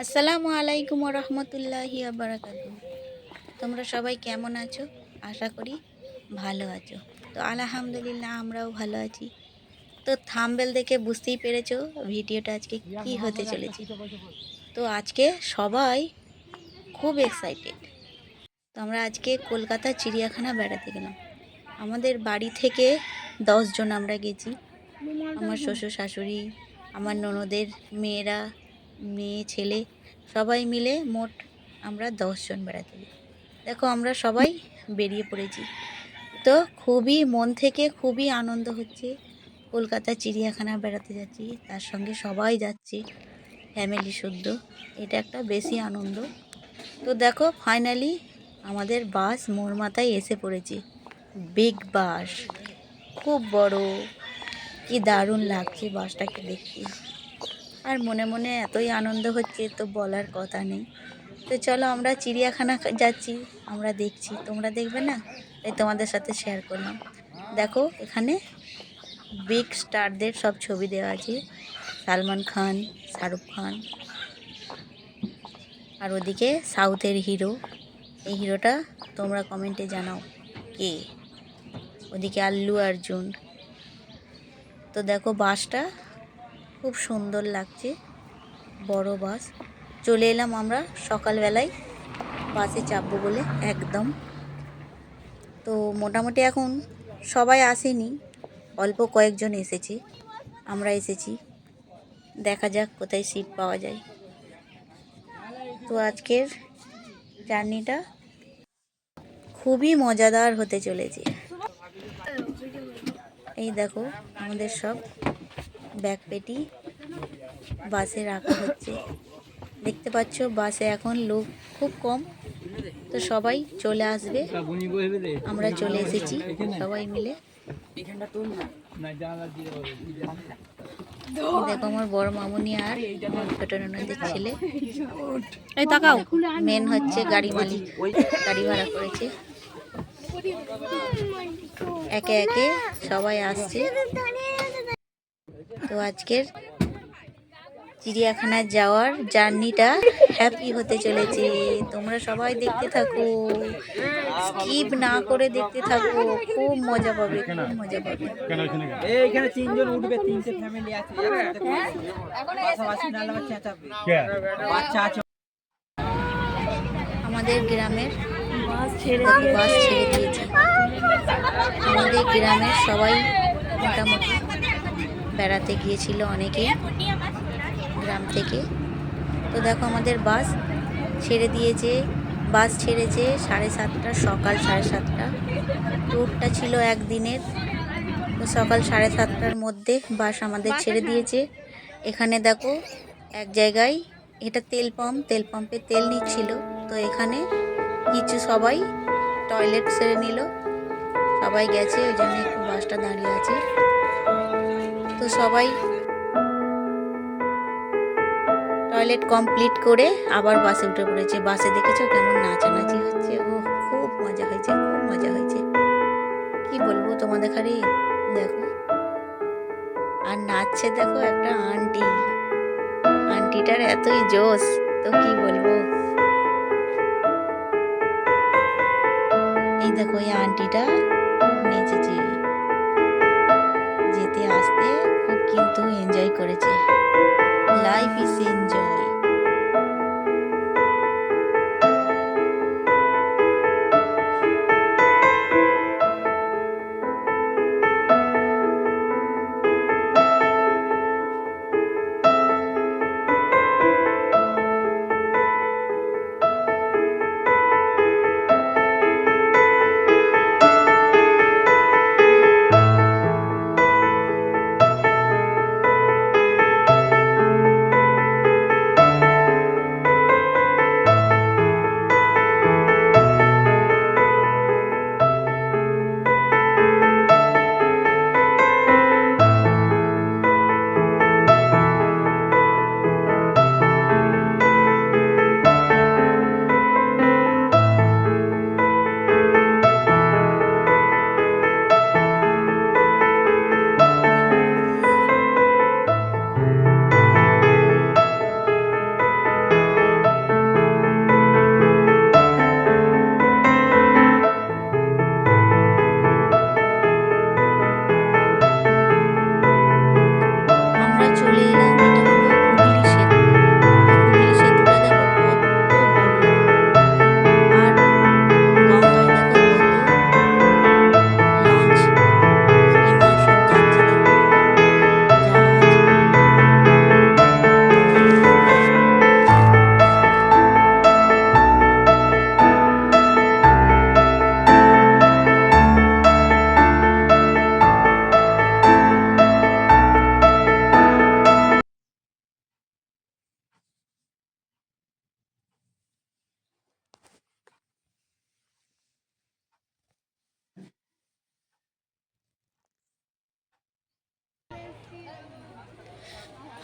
আসসালামু আলাইকুম রহমতুল্লাহি বারাকাতু তোমরা সবাই কেমন আছো? আশা করি ভালো আছো। তো আলহামদুলিল্লাহ আমরাও ভালো আছি। তো থাম্বেল দেখে বুঝতেই পেরেছ ভিডিওটা আজকে কি হতে চলেছে। তো আজকে সবাই খুব এক্সাইটেড তো আমরা আজকে কলকাতা চিড়িয়াখানা বেড়াতে গেলাম। আমাদের বাড়ি থেকে দশজন আমরা গেছি। আমার শ্বশুর শাশুড়ি, আমার ননদের মেয়েরা, মেয়ে, ছেলে, সবাই মিলে মোট আমরা দশজন বেড়াতে যাই দেখো আমরা সবাই বেরিয়ে পড়েছি। তো খুবই মন থেকে খুবই আনন্দ হচ্ছে। কলকাতা চিড়িয়াখানা বেড়াতে যাচ্ছি, তার সঙ্গে সবাই যাচ্ছে, ফ্যামিলি শুদ্ধ। এটা একটা বেশি আনন্দ। তো দেখো ফাইনালি আমাদের বাস মোর মাথায় এসে পড়েছে। Big bus. খুব বড়। কি দারুণ লাগছে বাসটাকে দেখতে। আর মনে মনে এতই আনন্দ হচ্ছে, তো বলার কথা নেই। তো চলো আমরা চিড়িয়াখানা যাচ্ছি, আমরা দেখছি। তোমরা দেখবে না? তাই তোমাদের সাথে শেয়ার করলাম। দেখো, এখানে বিগ স্টারদের সব ছবি দেওয়া আছে। সালমান খান, শাহরুখ খান। আর ওদিকে সাউথের হিরো এই হিরোটা তোমরা কমেন্টে জানাও কে? ওদিকে আল্লু, অর্জুন। তো দেখো, বাসটা খুব সুন্দর লাগছে, বড় বাস। চলে এলাম আমরা সকালবেলায়, বাসে চাপবো বলে, একদম। তো মোটামুটি এখন সবাই আসেনি, অল্প কয়েকজন এসেছে, আমরা এসেছি। দেখা যাক কোথায় সিট পাওয়া যায়। তো আজকের জার্নিটা খুবই মজাদার হতে চলেছে। এই দেখো, আমাদের সব ব্যাগ পেটি বাসে রাখা হচ্ছে। দেখতে পাচ্ছ, বাসে এখন লোক খুব কম। তো সবাই চলে আসবে। আমরা চলে এসেছি, সবাই মিলে। দেখো আমার বড় মামুনি আর ছোট ননদের ছেলে। এই তাকাও মেন হচ্ছে গাড়ি মালিক। গাড়ি ভাড়া করেছে। একে একে সবাই আসছে। তো আজকের চিড়িয়াখানায় যাওয়ার জার্নিটা হ্যাপি হতে চলেছে। তোমরা সবাই দেখতে থাকো। স্কিপ না করে দেখতে থাকো। খুব মজা পাবে খুব মজা পাবে। এইখানে তিনজন উঠবে তিনটে ফ্যামিলি আছে। আমাদের গ্রামের বাস ছেড়ে বাস ছেড়ে দিয়েছে আমাদের গ্রামের সবাই মোটামুটি বেড়াতে গিয়েছিল অনেকে গ্রাম থেকে। তো দেখো আমাদের বাস ছেড়ে দিয়েছে। বাস ছেড়েছে সাড়ে সাতটা সকাল সাড়ে সাতটা। ট্যুরটা ছিল একদিনের। তো সকাল সাড়ে সাতটার মধ্যে বাস আমাদের ছেড়ে দিয়েছে। এখানে দেখো এক জায়গায় এটা তেল পাম্প। তেল পাম্পে তেল নিচ্ছিল। তো এখানে কিছু সবাই। টয়লেট সেরে নিল। সবাই গেছে, ওই জন্য একটু বাসটা দাঁড়িয়ে আছে। তো সবাই টয়লেট কমপ্লিট করে আবার বাসে উঠে পড়েছে। বাসে দেখেছ কেমন নাচানাচি হচ্ছে? ও, খুব মজা হয়েছে, খুব মজা হয়েছে। কি বলব তোমাদের খালি দেখো। আর নাচছে দেখো একটা আন্টি। আন্টিটার এতই জোশ, তো কি বলব? দেখো এই আন্টিটা নেচেছে।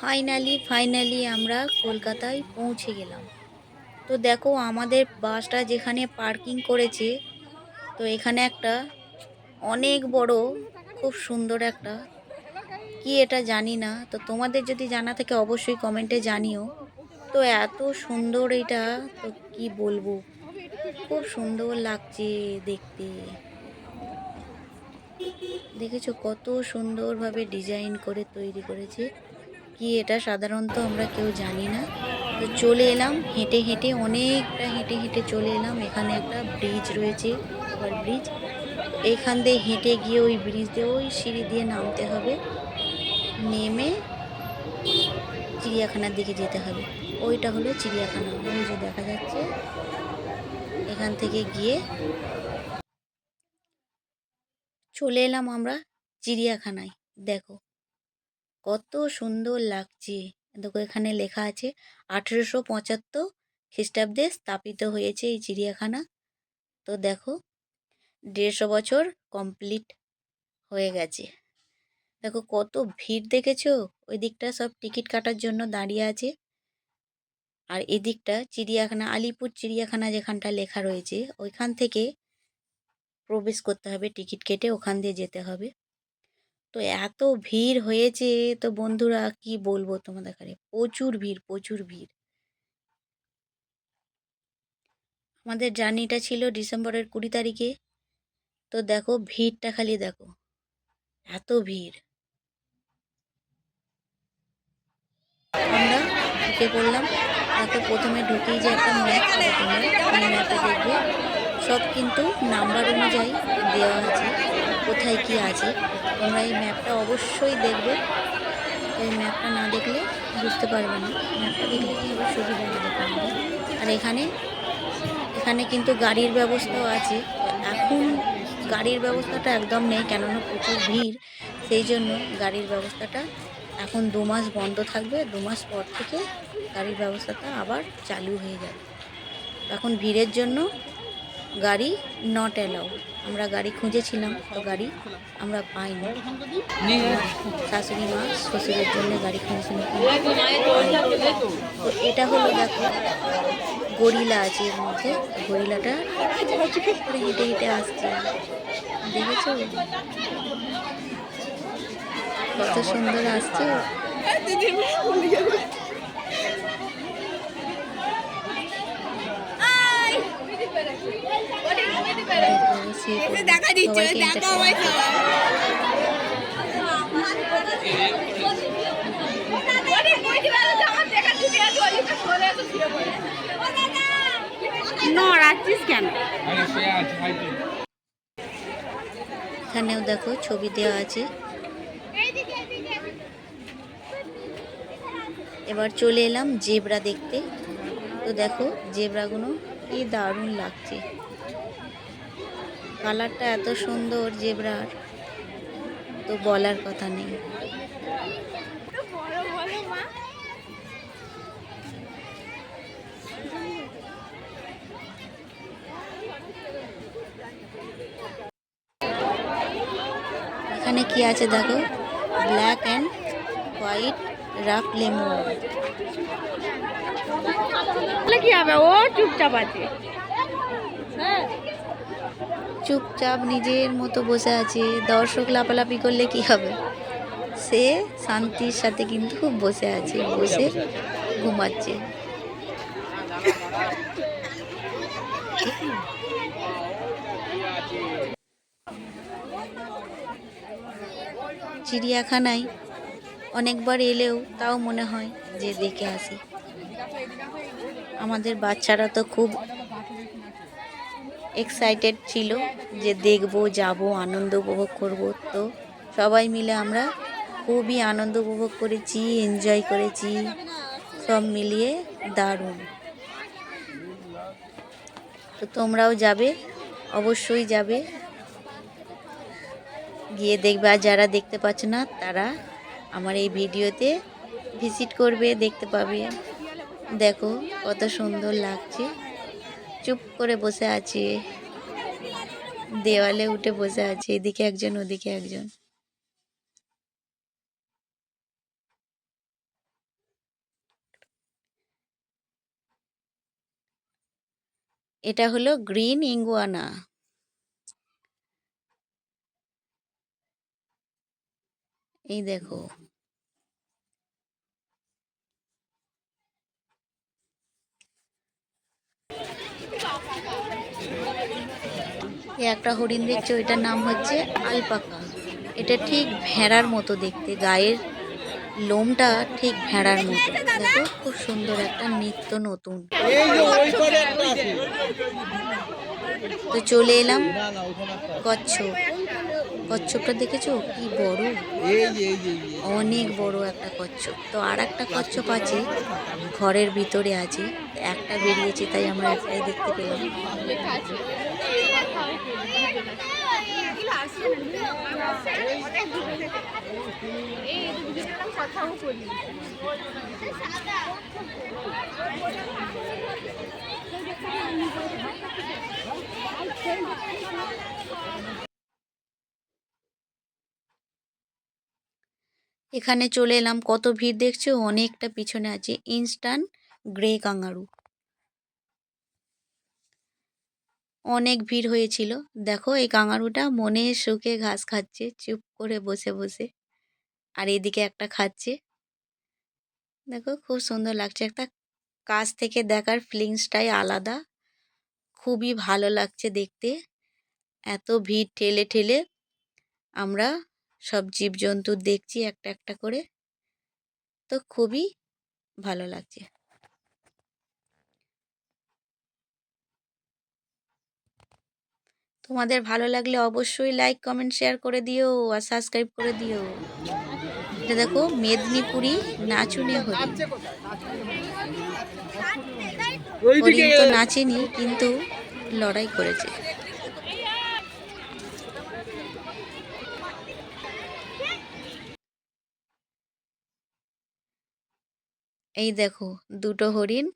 ফাইনালি ফাইনালি আমরা কলকাতায় পৌঁছে গেলাম। তো দেখো, আমাদের বাসটা যেখানে পার্কিং করেছে, তো এখানে একটা অনেক বড়, খুব সুন্দর একটা, কি এটা জানি না। তো তোমাদের যদি জানা থাকে, অবশ্যই কমেন্টে জানিও। তো এত সুন্দর এটা, তো কি বলব? খুব সুন্দর লাগছে দেখতে। দেখেছ কত সুন্দরভাবে ডিজাইন করে তৈরি করেছে। কি এটা সাধারণত আমরা কেউ জানি না। তো চলে এলাম, হেঁটে হেঁটে অনেকটা হেঁটে হেঁটে চলে এলাম। এখানে একটা ব্রিজ রয়েছে ওভার ব্রিজ এইখান দিয়ে হেঁটে গিয়ে ওই ব্রিজ দিয়ে ওই সিঁড়ি দিয়ে নামতে হবে। নেমে চিড়িয়াখানার দিকে যেতে হবে। ওইটা হলো চিড়িয়াখানা। ওই যে দেখা যাচ্ছে, এখান থেকে গিয়ে চলে এলাম আমরা চিড়িয়াখানায়। দেখো কত সুন্দর লাগছে। দেখো এখানে লেখা আছে, আঠেরোশো পঁচাত্তর খ্রিস্টাব্দে স্থাপিত হয়েছে এই চিড়িয়াখানা। তো দেখো, দেড়শো বছর কমপ্লিট হয়ে গেছে। দেখো কত ভিড় দেখেছ? ওই দিকটা সব টিকিট কাটার জন্য দাঁড়িয়ে আছে। আর এদিকটা চিড়িয়াখানা, আলিপুর চিড়িয়াখানা যেখানটা লেখা রয়েছে, ওইখান থেকে প্রবেশ করতে হবে, টিকিট কেটে ওখান দিয়ে যেতে হবে। তো এত ভিড় হয়েছে, তো বন্ধুরা কি বলব তোমাদের কাছে প্রচুর ভিড় প্রচুর ভিড়। আমাদের জার্নিটা ছিল ডিসেম্বরের কুড়ি তারিখে। তো দেখো ভিড়টা খালি দেখো, এত ভিড়। আমরা ঢুকে পড়লাম, দেখো প্রথমে ঢুকেই যে একটা ম্যাপ ম্যাপে দেখবে। সব কিন্তু নাম্বার অনুযায়ী দেওয়া আছে। কোথায় কি আছে, তোমরা এই ম্যাপটা অবশ্যই দেখবে। এই ম্যাপটা না দেখলে বুঝতে পারবে না। ম্যাপটা দেখলে কি হবে সুবিধা হবে তোমাদের। আর এখানে এখানে কিন্তু গাড়ির ব্যবস্থাও আছে। এখন গাড়ির ব্যবস্থাটা একদম নেই, কেননা প্রচুর ভিড়। সেই জন্য গাড়ির ব্যবস্থাটা এখন দু মাস বন্ধ থাকবে। দু মাস পর থেকে গাড়ির ব্যবস্থাটা আবার চালু হয়ে যাবে। এখন ভিড়ের জন্য গাড়ি নট অ্যালাউ আমরা গাড়ি খুঁজেছিলাম, তো গাড়ি আমরা পাইনি। শাশুড়ি মা শ্বশুরের জন্য গাড়ি খুঁজেছিলাম তো এটা হলো দেখো, গরিলা আছে এর মধ্যে। গরিলাটা হেঁটে হেঁটে আসছে। দেখেছ? কত সুন্দর আসছে। দেখো, নড়াচ্ছিস কেন? এখানেও দেখো ছবি দেওয়া আছে। এবার চলে এলাম জেব্রা দেখতে। তো দেখো জেব্রাগুলো কি দারুণ লাগছে। কালারটা এত সুন্দর জেব্রার, তো বলার কথা নেই। এখানে কি আছে দেখো? Black and white rough lemon. কি হবে? ও চুপচাপ আছে। চুপচাপ নিজের মতো বসে আছে। দর্শক লাপালাপি করলে কি হবে? সে শান্তির সাথে কিন্তু খুব বসে আছে, বসে ঘুমাচ্ছে। চিড়িয়াখানায় অনেকবার এলেও তাও মনে হয় যে দেখে আসি। আমাদের বাচ্চারা তো খুব এক্সাইটেড ছিল যে দেখব, যাব, আনন্দ উপভোগ করব। তো সবাই মিলে আমরা খুবই আনন্দ উপভোগ করেছি এনজয় করেছি, সব মিলিয়ে দারুণ। তো তোমরাও যাবে, অবশ্যই যাবে। গিয়ে দেখবে, আর যারা দেখতে পাচ্ছ না, তারা আমার এই ভিডিওতে ভিজিট করবে, দেখতে পাবে। দেখো, কত সুন্দর লাগছে। চুপ করে বসে আছে। দেওয়ালে উঠে বসে আছে, এদিকে একজন, ওদিকে একজন। এটা হলো গ্রিন ইঙ্গুয়ানা। এই দেখো। একটা হরিণ দেখছ এটার নাম হচ্ছে আলপাকা। এটা ঠিক ভেড়ার মতো দেখতে গায়ের লোমটা ঠিক ভেড়ার মতো। দেখো খুব সুন্দর একটা নিত্য নতুন। তো চলে এলাম কচ্ছপ। কচ্ছপটা দেখেছ? কি বড়। অনেক বড় একটা কচ্ছপ। তো আর একটা কচ্ছপ আছে ঘরের ভিতরে আছে। একটা বেরিয়েছে তাই আমরা একটাই দেখতে পেলাম। এখানে চলে এলাম কত ভিড় দেখছ? অনেকটা পিছনে আছে ইনস্ট্যান্ট গ্রে কাঙ্গারু। অনেক ভিড় হয়েছিল। দেখো এই কাঙ্গারুটা মনে সুখে ঘাস খাচ্ছে, চুপ করে বসে বসে। আর এদিকে একটা খাচ্ছে। দেখো খুব সুন্দর লাগছে। একটা কাছ থেকে দেখার ফিলিংসটাই আলাদা। খুবই ভালো লাগছে দেখতে। এত ভিড় ঠেলে ঠেলে আমরা সব জীবজন্তু দেখছি একটা একটা করে। তো খুবই ভালো লাগছে। তোমাদের ভালো লাগলে অবশ্যই লাইক কমেন্ট শেয়ার করে দিও আর সাবস্ক্রাইব করে দিও। এটা দেখো মেদিনীপুরি নাচুনে হরিণ তো নাচেনি, কিন্তু লড়াই করেছে। এই দেখো দুটো হরিণ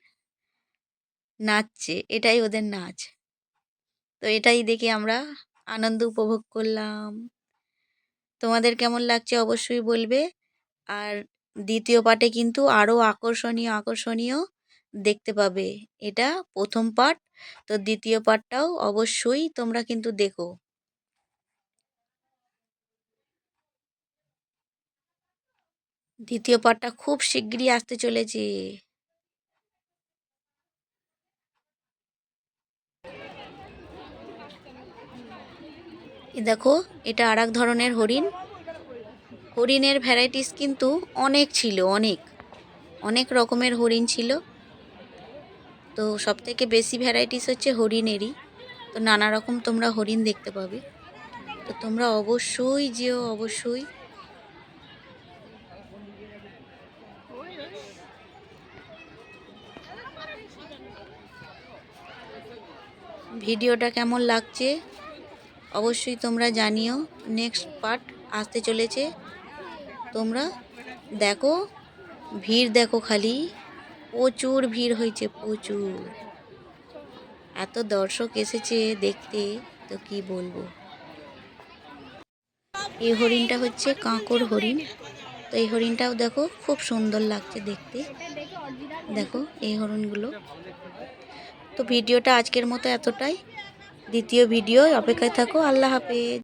নাচছে, এটাই ওদের নাচ। তো এটাই দেখে আমরা আনন্দ উপভোগ করলাম। তোমাদের কেমন লাগছে অবশ্যই বলবে। আর দ্বিতীয় পার্টে কিন্তু আরও আকর্ষণীয় আকর্ষণীয় দেখতে পাবে। এটা প্রথম পার্ট, তো দ্বিতীয় পার্টটাও অবশ্যই তোমরা কিন্তু দেখো। দ্বিতীয় পার্টটা খুব শিগগিরই আসতে চলেছে। দেখো, এটা আর ধরনের হরিণ। হরিণের ভ্যারাইটিস কিন্তু অনেক ছিল, অনেক। অনেক রকমের হরিণ ছিল। তো সব থেকে বেশি ভ্যারাইটিস হচ্ছে হরিণেরই। তো নানা রকম তোমরা হরিণ দেখতে পাবে। তো তোমরা অবশ্যই যেও, অবশ্যই। ভিডিওটা কেমন লাগছে? অবশ্যই তোমরা জানিও নেক্সট পার্ট আসতে চলেছে। তোমরা দেখো, ভিড় দেখো খালি, প্রচুর ভিড় হয়েছে, প্রচুর। এত দর্শক এসেছে দেখতে, তো কি বলব? এই হরিণটা হচ্ছে কাঁকর হরিণ। তো এই হরিণটাও দেখো, খুব সুন্দর লাগছে দেখতে। দেখো এই হরিণগুলো। তো ভিডিওটা আজকের মতো এতটাই। দ্বিতীয় ভিডিও অপেক্ষায় থাকো। আল্লাহ হাফেজ।